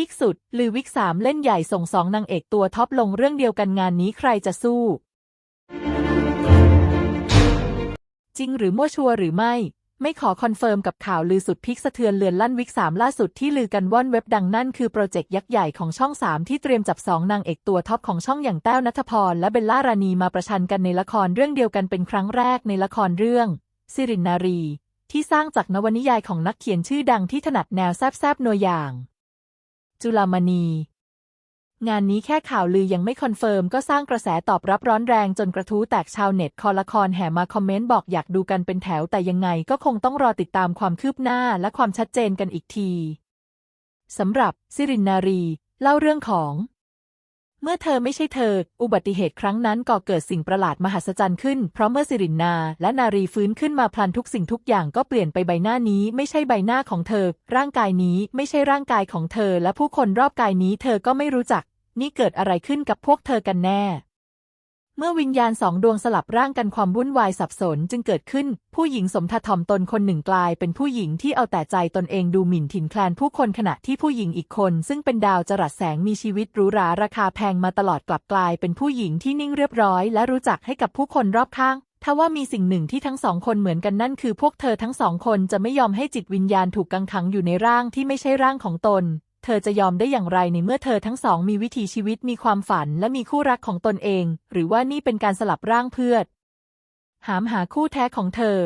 พีคสุด ลือวิกสามเล่นใหญ่ส่งสองนางเอกตัวท็อปลงเรื่องเดียวกันงานนี้ใครจะสู้ จริงหรือมั่วชัวร์หรือไม่ ไม่ขอคอนเฟิร์มกับข่าวลือสุดพิกสะเทือนเลือนลั่นวิกสามล่าสุดที่ลือกันว่อนเว็บดังนั่นคือโปรเจกต์ยักษ์ใหญ่ของช่องสามที่เตรียมจับสองนางเอกตัวท็อปของช่องอย่างแต้วนัทพรและเบลล่ารานีมาประชันกันในละครเรื่องเดียวกันเป็นครั้งแรกในละครเรื่อง สิรินนารีที่สร้างจากนวนิยายของนักเขียนชื่อดังที่ถนัดแนวแซบๆนัวอย่าง จุลามณี งานนี้แค่ข่าวลือยังไม่คอนเฟิร์ม ก็สร้างกระแสตอบรับร้อนแรงจนกระทู้แตกชาวเน็ต คอละครแห่มาคอมเมนต์บอกอยากดูกันเป็นแถวแต่ยังไงก็คงต้องรอติดตามความคืบหน้าและความชัดเจนกันอีกทีสำหรับ สิรินนารี เล่าเรื่องของ เมื่อเธอไม่ใช่เธอ อุบัติเหตุครั้งนั้นก่อเกิดสิ่งประหลาดมหัศจรรย์ขึ้น เพราะเมื่อสิรินนาและนารีฟื้นขึ้นมาพลันทุกสิ่งทุกอย่างก็เปลี่ยนไปใบหน้านี้ไม่ใช่ใบหน้าของเธอ ร่างกายนี้ไม่ใช่ร่างกายของเธอ และผู้คนรอบกายนี้เธอก็ไม่รู้จัก นี่เกิดอะไรขึ้นกับพวกเธอกันแน่ เมื่อวิญญาณสองดวงสลับร่างกันความวุ่นวายสับสนจึงเกิดขึ้น ผู้หญิงสมทถ่อมตนคนหนึ่งกลายเป็นผู้หญิงที่เอาแต่ใจตนเองดูหมิ่นถิ่นแคลนผู้คนขณะที่ผู้หญิงอีกคน ซึ่งเป็นดาวจรัสแสงมีชีวิตหรูหราราคาแพงมาตลอดกลับกลายเป็นผู้หญิงที่นิ่งเรียบร้อยและรู้จักให้กับผู้คนรอบข้างทว่ามีสิ่งหนึ่งที่ทั้งสองคนเหมือนกันนั่นคือพวกเธอทั้งสองคนจะไม่ยอมให้จิตวิญญาณถูกกังขังอยู่ในร่างที่ไม่ใช่ร่างของตน เธอจะยอมได้อย่างไรในเมื่อเธอทั้งสองมีวิถีชีวิตมีความฝันและมีคู่รักของตนเอง หรือว่านี่เป็นการสลับร่างเพื่อหามหาคู่แท้ของเธอ